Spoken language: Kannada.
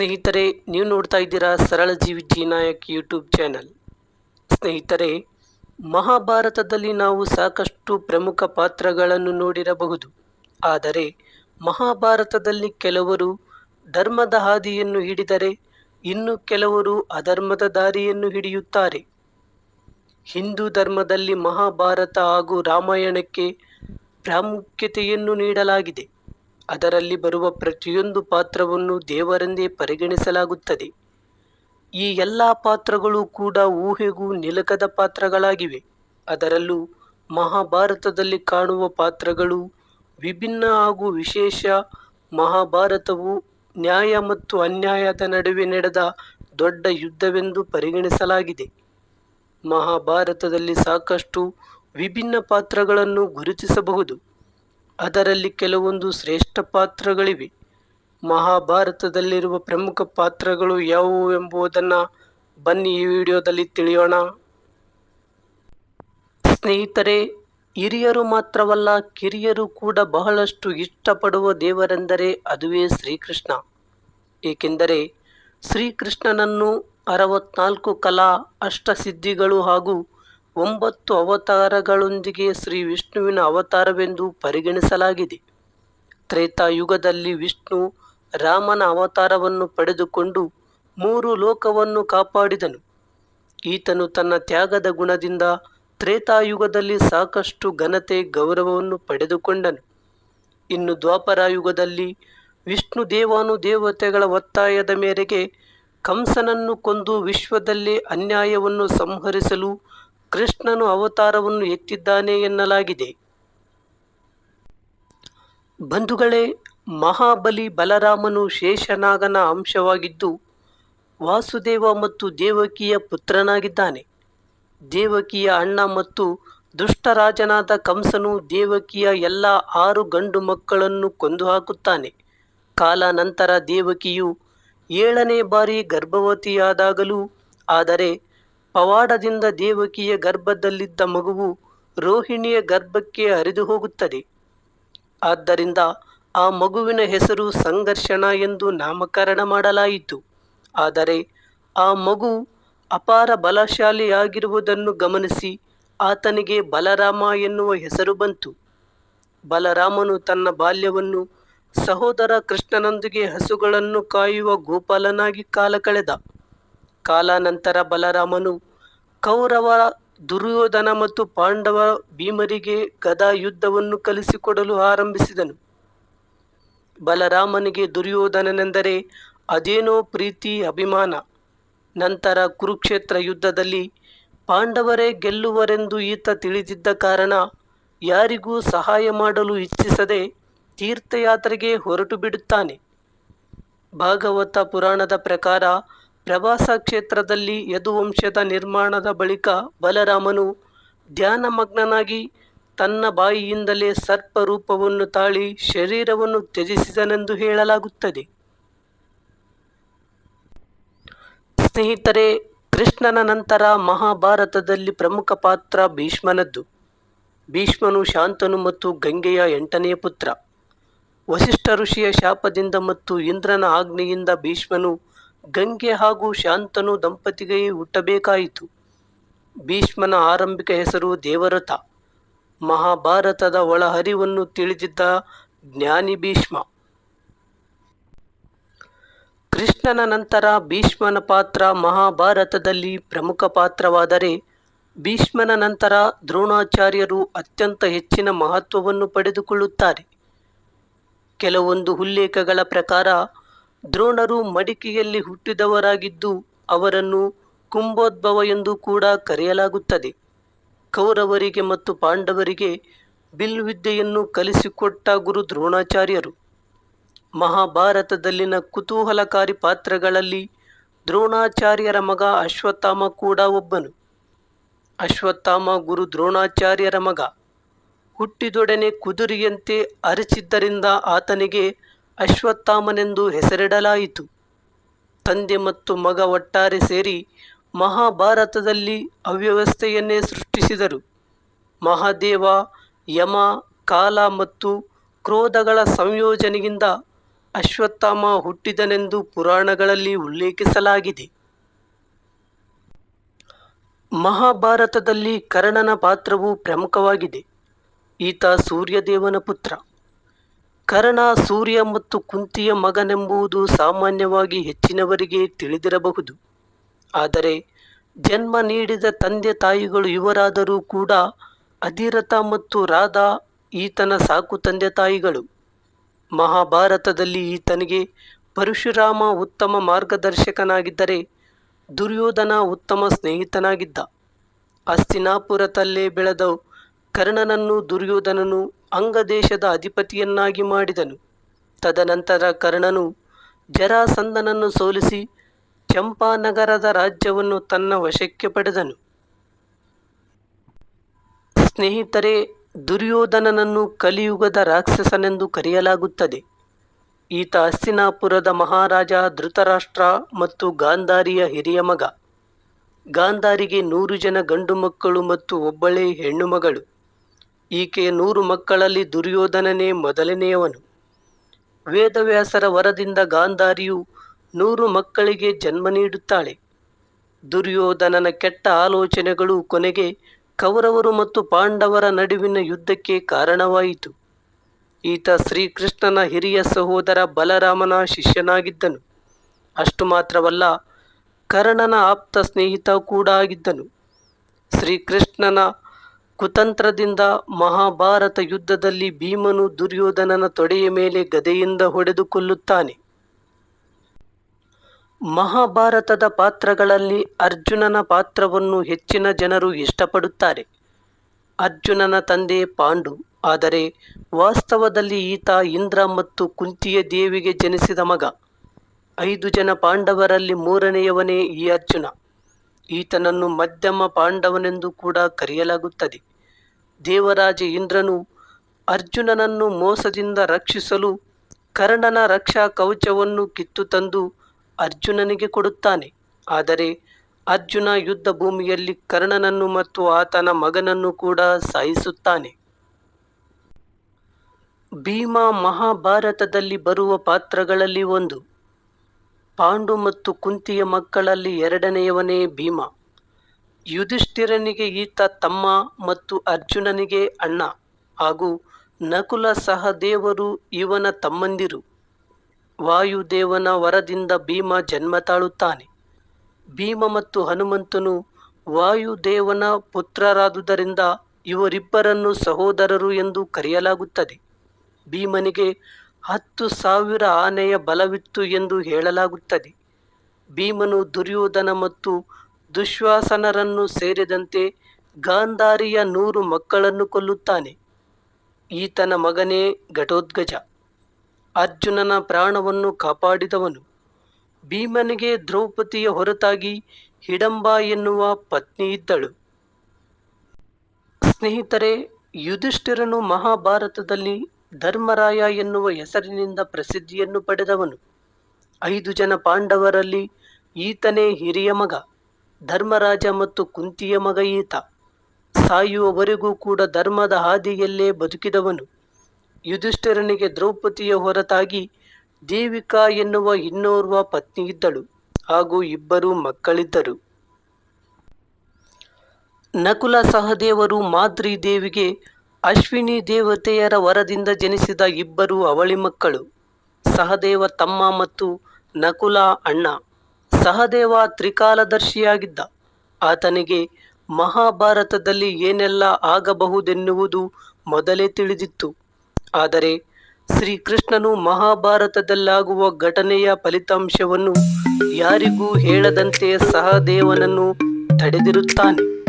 ಸ್ನೇಹಿತರೆ, ನೀವು ನೋಡ್ತಾ ಇದ್ದೀರಾ ಸರಳ ಜೀವಿ ಜಿ ನಾಯಕ್ ಯೂಟ್ಯೂಬ್ ಚಾನಲ್ ಸ್ನೇಹಿತರೆ, ಮಹಾಭಾರತದಲ್ಲಿ ನಾವು ಸಾಕಷ್ಟು ಪ್ರಮುಖ ಪಾತ್ರಗಳನ್ನು ನೋಡಿರಬಹುದು. ಆದರೆ, ಮಹಾಭಾರತದಲ್ಲಿ ಕೆಲವರು ಧರ್ಮದ ಹಾದಿಯನ್ನು ಹಿಡಿದರೆ, ಇನ್ನು ಕೆಲವರು ಅಧರ್ಮದ ದಾರಿಯನ್ನು ಹಿಡಿಯುತ್ತಾರೆ. ಹಿಂದೂ ಧರ್ಮದಲ್ಲಿ ಮಹಾಭಾರತ ಹಾಗೂ ರಾಮಾಯಣಕ್ಕೆ ಪ್ರಾಮುಖ್ಯತೆಯನ್ನು ನೀಡಲಾಗಿದೆ. ಅದರಲ್ಲಿ ಬರುವ ಪ್ರತಿಯೊಂದು ಪಾತ್ರವನ್ನು ದೇವರೆಂದೇ ಪರಿಗಣಿಸಲಾಗುತ್ತದೆ. ಈ ಎಲ್ಲ ಪಾತ್ರಗಳು ಕೂಡ ಊಹೆಗೂ ನಿಲಕದ ಪಾತ್ರಗಳಾಗಿವೆ. ಅದರಲ್ಲೂ ಮಹಾಭಾರತದಲ್ಲಿ ಕಾಣುವ ಪಾತ್ರಗಳು ವಿಭಿನ್ನ ಹಾಗೂ ವಿಶೇಷ. ಮಹಾಭಾರತವು ನ್ಯಾಯ ಮತ್ತು ಅನ್ಯಾಯದ ನಡುವೆ ನಡೆದ ದೊಡ್ಡ ಯುದ್ಧವೆಂದು ಪರಿಗಣಿಸಲಾಗಿದೆ. ಮಹಾಭಾರತದಲ್ಲಿ ಸಾಕಷ್ಟು ವಿಭಿನ್ನ ಪಾತ್ರಗಳನ್ನು ಗುರುತಿಸಬಹುದು. ಅದರಲ್ಲಿ ಕೆಲವೊಂದು ಶ್ರೇಷ್ಠ ಪಾತ್ರಗಳಿವೆ. ಮಹಾಭಾರತದಲ್ಲಿರುವ ಪ್ರಮುಖ ಪಾತ್ರಗಳು ಯಾವುವು ಎಂಬುದನ್ನು ಬನ್ನಿ ಈ ವಿಡಿಯೋದಲ್ಲಿ ತಿಳಿಯೋಣ. ಸ್ನೇಹಿತರೆ, ಹಿರಿಯರು ಮಾತ್ರವಲ್ಲ, ಕಿರಿಯರು ಕೂಡ ಬಹಳಷ್ಟು ಇಷ್ಟಪಡುವ ದೇವರೆಂದರೆ ಅದುವೇ ಶ್ರೀಕೃಷ್ಣ. ಏಕೆಂದರೆ, ಶ್ರೀಕೃಷ್ಣನನ್ನು ಅರವತ್ನಾಲ್ಕು ಕಲಾ ಅಷ್ಟಸಿದ್ಧಿಗಳು ಹಾಗೂ ಒಂಬತ್ತು ಅವತಾರಗಳೊಂದಿಗೆ ಶ್ರೀ ವಿಷ್ಣುವಿನ ಅವತಾರವೆಂದು ಪರಿಗಣಿಸಲಾಗಿದೆ. ತ್ರೇತಾಯುಗದಲ್ಲಿ ವಿಷ್ಣು ರಾಮನ ಅವತಾರವನ್ನು ಪಡೆದುಕೊಂಡು ಮೂರು ಲೋಕವನ್ನು ಕಾಪಾಡಿದನು. ಈತನು ತನ್ನ ತ್ಯಾಗದ ಗುಣದಿಂದ ತ್ರೇತಾಯುಗದಲ್ಲಿ ಸಾಕಷ್ಟು ಘನತೆ ಗೌರವವನ್ನು ಪಡೆದುಕೊಂಡನು. ಇನ್ನು ದ್ವಾಪರಾಯುಗದಲ್ಲಿ ವಿಷ್ಣು ದೇವಾನು ದೇವತೆಗಳ ಒತ್ತಾಯದ ಮೇರೆಗೆ ಕಂಸನನ್ನು ಕೊಂದು ವಿಶ್ವದಲ್ಲಿ ಅನ್ಯಾಯವನ್ನು ಸಂಹರಿಸಲು ಕೃಷ್ಣನು ಅವತಾರವನ್ನು ಎತ್ತಿದ್ದಾನೆ ಎನ್ನಲಾಗಿದೆ. ಬಂಧುಗಳೇ, ಮಹಾಬಲಿ ಬಲರಾಮನು ಶೇಷನಾಗನ ಅಂಶವಾಗಿದ್ದು, ವಾಸುದೇವ ಮತ್ತು ದೇವಕಿಯ ಪುತ್ರನಾಗಿದ್ದಾನೆ. ದೇವಕಿಯ ಅಣ್ಣ ಮತ್ತು ದುಷ್ಟರಾಜನಾದ ಕಂಸನು ದೇವಕಿಯ ಎಲ್ಲ ಆರು ಗಂಡು ಮಕ್ಕಳನ್ನು ಕೊಂದು ಹಾಕುತ್ತಾನೆ ಕಾಲ ನಂತರ ದೇವಕಿಯು ಏಳನೇ ಬಾರಿ ಗರ್ಭವತಿಯಾದಾಗಲೂ, ಆದರೆ ಪವಾಡದಿಂದ ದೇವಕಿಯ ಗರ್ಭದಲ್ಲಿದ್ದ ಮಗುವು ರೋಹಿಣಿಯ ಗರ್ಭಕ್ಕೆ ಹರಿದು ಹೋಗುತ್ತದೆ. ಆದ್ದರಿಂದ ಆ ಮಗುವಿನ ಹೆಸರು ಸಂಘರ್ಷಣ ಎಂದು ನಾಮಕರಣ ಮಾಡಲಾಯಿತು. ಆದರೆ ಆ ಮಗು ಅಪಾರ ಬಲಶಾಲಿಯಾಗಿರುವುದನ್ನು ಗಮನಿಸಿ ಆತನಿಗೆ ಬಲರಾಮ ಎನ್ನುವ ಹೆಸರು ಬಂತು. ಬಲರಾಮನು ತನ್ನ ಬಾಲ್ಯವನ್ನು ಸಹೋದರ ಕೃಷ್ಣನೊಂದಿಗೆ ಹಸುಗಳನ್ನು ಕಾಯುವ ಗೋಪಾಲನಾಗಿ ಕಾಲ ಕಳೆದ. ಕಾಲಾನಂತರ ಬಲರಾಮನು ಕೌರವ, ದುರ್ಯೋಧನ ಮತ್ತು ಪಾಂಡವ ಭೀಮರಿಗೆ ಗದಾ ಯುದ್ಧವನ್ನು ಕಲಿಸಿಕೊಡಲು ಆರಂಭಿಸಿದನು. ಬಲರಾಮನಿಗೆ ದುರ್ಯೋಧನನೆಂದರೆ ಅದೇನೋ ಪ್ರೀತಿ, ಅಭಿಮಾನ. ನಂತರ ಕುರುಕ್ಷೇತ್ರ ಯುದ್ಧದಲ್ಲಿ ಪಾಂಡವರೇ ಗೆಲ್ಲುವರೆಂದು ಈತ ತಿಳಿದಿದ್ದ ಕಾರಣ ಯಾರಿಗೂ ಸಹಾಯ ಮಾಡಲು ಇಚ್ಛಿಸದೆ ತೀರ್ಥಯಾತ್ರೆಗೆ ಹೊರಟು ಬಿಡುತ್ತಾನೆ ಭಾಗವತ ಪುರಾಣದ ಪ್ರಕಾರ ಪ್ರವಾಸ ಕ್ಷೇತ್ರದಲ್ಲಿ ಯದುವಂಶದ ನಿರ್ಮಾಣದ ಬಳಿಕ ಬಲರಾಮನು ಧ್ಯಾನಮಗ್ನನಾಗಿ ತನ್ನ ಬಾಯಿಯಿಂದಲೇ ಸರ್ಪ ರೂಪವನ್ನು ತಾಳಿ ಶರೀರವನ್ನು ತ್ಯಜಿಸಿದನೆಂದು ಹೇಳಲಾಗುತ್ತದೆ. ಸ್ನೇಹಿತರೆ, ಕೃಷ್ಣನ ನಂತರ ಮಹಾಭಾರತದಲ್ಲಿ ಪ್ರಮುಖ ಪಾತ್ರ ಭೀಷ್ಮನದ್ದು. ಭೀಷ್ಮನು ಶಾಂತನು ಮತ್ತು ಗಂಗೆಯ ಎಂಟನೆಯ ಪುತ್ರ. ವಸಿಷ್ಠ ಋಷಿಯ ಶಾಪದಿಂದ ಮತ್ತು ಇಂದ್ರನ ಆಜ್ಞೆಯಿಂದ ಭೀಷ್ಮನು ಗಂಗೆ ಹಾಗೂ ಶಾಂತನು ದಂಪತಿಗೆ ಹುಟ್ಟಬೇಕಾಯಿತು. ಭೀಷ್ಮನ ಆರಂಭಿಕ ಹೆಸರು ದೇವರಥ. ಮಹಾಭಾರತದ ಒಳಹರಿವನ್ನು ತಿಳಿದಿದ್ದ ಜ್ಞಾನಿ ಭೀಷ್ಮ. ಕೃಷ್ಣನ ನಂತರ ಭೀಷ್ಮನ ಪಾತ್ರ ಮಹಾಭಾರತದಲ್ಲಿ ಪ್ರಮುಖ ಪಾತ್ರವಾದರೆ, ಭೀಷ್ಮನ ನಂತರ ದ್ರೋಣಾಚಾರ್ಯರು ಅತ್ಯಂತ ಹೆಚ್ಚಿನ ಮಹತ್ವವನ್ನು ಪಡೆದುಕೊಳ್ಳುತ್ತಾರೆ. ಕೆಲವೊಂದು ಉಲ್ಲೇಖಗಳ ಪ್ರಕಾರ ದ್ರೋಣರು ಮಡಿಕೆಯಲ್ಲಿ ಹುಟ್ಟಿದವರಾಗಿದ್ದು ಅವರನ್ನು ಕುಂಭೋದ್ಭವ ಎಂದು ಕೂಡ ಕರೆಯಲಾಗುತ್ತದೆ. ಕೌರವರಿಗೆ ಮತ್ತು ಪಾಂಡವರಿಗೆ ಬಿಲ್ವಿದ್ಯೆಯನ್ನು ಕಲಿಸಿಕೊಟ್ಟ ಗುರು ದ್ರೋಣಾಚಾರ್ಯರು. ಮಹಾಭಾರತದಲ್ಲಿನ ಕುತೂಹಲಕಾರಿ ಪಾತ್ರಗಳಲ್ಲಿ ದ್ರೋಣಾಚಾರ್ಯರ ಮಗ ಅಶ್ವತ್ಥಾಮ ಕೂಡ ಒಬ್ಬನು. ಅಶ್ವತ್ಥಾಮ ಗುರು ದ್ರೋಣಾಚಾರ್ಯರ ಮಗ. ಹುಟ್ಟಿದೊಡನೆ ಕುದುರೆಯಂತೆ ಅರಚಿದ್ದರಿಂದ ಆತನಿಗೆ ಅಶ್ವತ್ಥಾಮನೆಂದು ಹೆಸರಿಡಲಾಯಿತು. ತಂದೆ ಮತ್ತು ಮಗ ಒಟ್ಟಾರೆ ಸೇರಿ ಮಹಾಭಾರತದಲ್ಲಿ ಅವ್ಯವಸ್ಥೆಯನ್ನೇ ಸೃಷ್ಟಿಸಿದರು. ಮಹಾದೇವ, ಯಮ, ಕಾಲ ಮತ್ತು ಕ್ರೋಧಗಳ ಸಂಯೋಜನೆಯಿಂದ ಅಶ್ವತ್ಥಾಮ ಹುಟ್ಟಿದನೆಂದು ಪುರಾಣಗಳಲ್ಲಿ ಉಲ್ಲೇಖಿಸಲಾಗಿದೆ. ಮಹಾಭಾರತದಲ್ಲಿ ಕರ್ಣನ ಪಾತ್ರವು ಪ್ರಮುಖವಾಗಿದೆ. ಈತ ಸೂರ್ಯದೇವನ ಪುತ್ರ. ಕರ್ಣ, ಸೂರ್ಯ ಮತ್ತು ಕುಂತಿಯ ಮಗನೆಂಬುದು ಸಾಮಾನ್ಯವಾಗಿ ಹೆಚ್ಚಿನವರಿಗೆ ತಿಳಿದಿರಬಹುದು. ಆದರೆ ಜನ್ಮ ನೀಡಿದ ತಂದೆ ತಾಯಿಗಳು ಇವರಾದರೂ ಕೂಡ ಅಧಿರಥ ಮತ್ತು ರಾಧಾ ಈತನ ಸಾಕು ತಂದೆ ತಾಯಿಗಳು. ಮಹಾಭಾರತದಲ್ಲಿ ಈತನಿಗೆ ಪರಶುರಾಮ ಉತ್ತಮ ಮಾರ್ಗದರ್ಶಕನಾಗಿದ್ದರೆ ದುರ್ಯೋಧನ ಉತ್ತಮ ಸ್ನೇಹಿತನಾಗಿದ್ದ. ಅಸ್ತಿನಾಪುರದಲ್ಲೇ ಬೆಳೆದ ಕರ್ಣನನ್ನು ದುರ್ಯೋಧನನು ಅಂಗದೇಶದ ಅಧಿಪತಿಯನ್ನಾಗಿ ಮಾಡಿದನು. ತದನಂತರ ಕರ್ಣನು ಜರಾಸಂದನನ್ನು ಸೋಲಿಸಿ ಚಂಪಾನಗರದ ರಾಜ್ಯವನ್ನು ತನ್ನ ವಶಕ್ಕೆ ಪಡೆದನು. ಸ್ನೇಹಿತರೆ, ದುರ್ಯೋಧನನನ್ನು ಕಲಿಯುಗದ ರಾಕ್ಷಸನೆಂದು ಕರೆಯಲಾಗುತ್ತದೆ. ಈತ ಹಸ್ತಿನಾಪುರದ ಮಹಾರಾಜ, ಧೃತರಾಷ್ಟ್ರ ಮತ್ತು ಗಾಂಧಾರಿಯ ಹಿರಿಯ ಮಗ. ಗಾಂಧಾರಿಗೆ ನೂರು ಜನ ಗಂಡು ಮಕ್ಕಳು ಮತ್ತು ಒಬ್ಬಳೇ ಹೆಣ್ಣು ಮಗಳು. ಈಕೆಯ ನೂರು ಮಕ್ಕಳಲ್ಲಿ ದುರ್ಯೋಧನನೇ ಮೊದಲನೆಯವನು. ವೇದವ್ಯಾಸರ ವರದಿಂದ ಗಾಂಧಾರಿಯು ನೂರು ಮಕ್ಕಳಿಗೆ ಜನ್ಮ ನೀಡುತ್ತಾಳೆ. ದುರ್ಯೋಧನನ ಕೆಟ್ಟ ಆಲೋಚನೆಗಳು ಕೊನೆಗೆ ಕೌರವರು ಮತ್ತು ಪಾಂಡವರ ನಡುವಿನ ಯುದ್ಧಕ್ಕೆ ಕಾರಣವಾಯಿತು. ಈತ ಶ್ರೀಕೃಷ್ಣನ ಹಿರಿಯ ಸಹೋದರ ಬಲರಾಮನ ಶಿಷ್ಯನಾಗಿದ್ದನು. ಅಷ್ಟು ಮಾತ್ರವಲ್ಲ, ಕರ್ಣನ ಆಪ್ತ ಸ್ನೇಹಿತ ಕೂಡ ಆಗಿದ್ದನು. ಶ್ರೀಕೃಷ್ಣನ ಕುತಂತ್ರದಿಂದ ಮಹಾಭಾರತ ಯುದ್ಧದಲ್ಲಿ ಭೀಮನು ದುರ್ಯೋಧನನ ತೊಡೆಯ ಮೇಲೆ ಗದೆಯಿಂದ ಹೊಡೆದು ಕೊಲ್ಲುತ್ತಾನೆ. ಮಹಾಭಾರತದ ಪಾತ್ರಗಳಲ್ಲಿ ಅರ್ಜುನನ ಪಾತ್ರವನ್ನು ಹೆಚ್ಚಿನ ಜನರು ಇಷ್ಟಪಡುತ್ತಾರೆ. ಅರ್ಜುನನ ತಂದೆ ಪಾಂಡು, ಆದರೆ ವಾಸ್ತವದಲ್ಲಿ ಈತ ಇಂದ್ರ ಮತ್ತು ಕುಂತಿಯ ದೇವಿಗೆ ಜನಿಸಿದ ಮಗ. ಐದು ಜನ ಪಾಂಡವರಲ್ಲಿ ಮೂರನೆಯವನೇ ಈ ಅರ್ಜುನ. ಈತನನ್ನು ಮಧ್ಯಮ ಪಾಂಡವನೆಂದು ಕೂಡ ಕರೆಯಲಾಗುತ್ತದೆ. ದೇವರಾಜ ಇಂದ್ರನು ಅರ್ಜುನನನ್ನು ಮೋಸದಿಂದ ರಕ್ಷಿಸಲು ಕರ್ಣನ ರಕ್ಷಾ ಕವಚವನ್ನು ಕಿತ್ತು ತಂದು ಅರ್ಜುನನಿಗೆ ಕೊಡುತ್ತಾನೆ. ಆದರೆ ಅರ್ಜುನ ಯುದ್ಧ ಭೂಮಿಯಲ್ಲಿ ಕರ್ಣನನ್ನು ಮತ್ತು ಆತನ ಮಗನನ್ನು ಕೂಡ ಸಾಯಿಸುತ್ತಾನೆ. ಭೀಮ ಮಹಾಭಾರತದಲ್ಲಿ ಬರುವ ಪಾತ್ರಗಳಲ್ಲಿ ಒಂದು. ಪಾಂಡು ಮತ್ತು ಕುಂತಿಯ ಮಕ್ಕಳಲ್ಲಿ ಎರಡನೆಯವನೇ ಭೀಮ. ಯುಧಿಷ್ಠಿರನಿಗೆ ಈತ ತಮ್ಮ ಮತ್ತು ಅರ್ಜುನನಿಗೆ ಅಣ್ಣ ಹಾಗೂ ನಕುಲ ಸಹದೇವರು ಇವನ ತಮ್ಮಂದಿರು. ವಾಯುದೇವನ ವರದಿಂದ ಭೀಮ ಜನ್ಮ ತಾಳುತ್ತಾನೆ. ಭೀಮ ಮತ್ತು ಹನುಮಂತನು ವಾಯುದೇವನ ಪುತ್ರರಾದುದರಿಂದ ಇವರಿಬ್ಬರನ್ನು ಸಹೋದರರು ಎಂದು ಕರೆಯಲಾಗುತ್ತದೆ. ಭೀಮನಿಗೆ ಹತ್ತು ಸಾವಿರ ಆನೆಯ ಬಲವಿತ್ತು ಎಂದು ಹೇಳಲಾಗುತ್ತದೆ. ಭೀಮನು ದುರ್ಯೋಧನ ಮತ್ತು ದುಶ್ವಾಸನರನ್ನು ಸೇರಿದಂತೆ ಗಾಂಧಾರಿಯ ನೂರು ಮಕ್ಕಳನ್ನು ಕೊಲ್ಲುತ್ತಾನೆ. ಈತನ ಮಗನೇ ಘಟೋದ್ಗಜ. ಅರ್ಜುನನ ಪ್ರಾಣವನ್ನು ಕಾಪಾಡಿದವನು. ಭೀಮನಿಗೆ ದ್ರೌಪದಿಯ ಹೊರತಾಗಿ ಹಿಡಂಬ ಎನ್ನುವ ಪತ್ನಿ ಇದ್ದಳು. ಸ್ನೇಹಿತರೆ, ಯುಧಿಷ್ಠಿರನು ಮಹಾಭಾರತದಲ್ಲಿ ಧರ್ಮರಾಯ ಎನ್ನುವ ಹೆಸರಿನಿಂದ ಪ್ರಸಿದ್ಧಿಯನ್ನು ಪಡೆದವನು. ಐದು ಜನ ಪಾಂಡವರಲ್ಲಿ ಈತನೇ ಹಿರಿಯ ಮಗ, ಧರ್ಮರಾಜ ಮತ್ತು ಕುಂತಿಯ ಮಗ ಈತ. ಸಾಯುವವರೆಗೂ ಕೂಡ ಧರ್ಮದ ಹಾದಿಯಲ್ಲೇ ಬದುಕಿದವನು. ಯುಧಿಷ್ಠಿರನಿಗೆ ದ್ರೌಪದಿಯ ಹೊರತಾಗಿ ದೇವಿಕಾ ಎನ್ನುವ ಇನ್ನೋರ್ವ ಪತ್ನಿ ಇದ್ದಳು ಹಾಗೂ ಇಬ್ಬರು ಮಕ್ಕಳಿದ್ದರು. ನಕುಲ ಸಹದೇವರು ಮಾದ್ರಿ ದೇವಿಗೆ ಅಶ್ವಿನಿ ದೇವತೆಯರ ವರದಿಂದ ಜನಿಸಿದ ಇಬ್ಬರು ಅವಳಿ ಮಕ್ಕಳು, ಸಹದೇವ ತಮ್ಮ ಮತ್ತು ನಕುಲ ಅಣ್ಣ. ಸಹದೇವ ತ್ರಿಕಾಲದರ್ಶಿಯಾಗಿದ್ದ. ಆತನಿಗೆ ಮಹಾಭಾರತದಲ್ಲಿ ಏನೆಲ್ಲ ಆಗಬಹುದೆನ್ನುವುದು ಮೊದಲೇ ತಿಳಿದಿತ್ತು. ಆದರೆ ಶ್ರೀಕೃಷ್ಣನು ಮಹಾಭಾರತದಲ್ಲಾಗುವ ಘಟನೆಯ ಫಲಿತಾಂಶವನ್ನು ಯಾರಿಗೂ ಹೇಳದಂತೆ ಸಹದೇವನನ್ನು ತಡೆದಿರುತ್ತಾನೆ.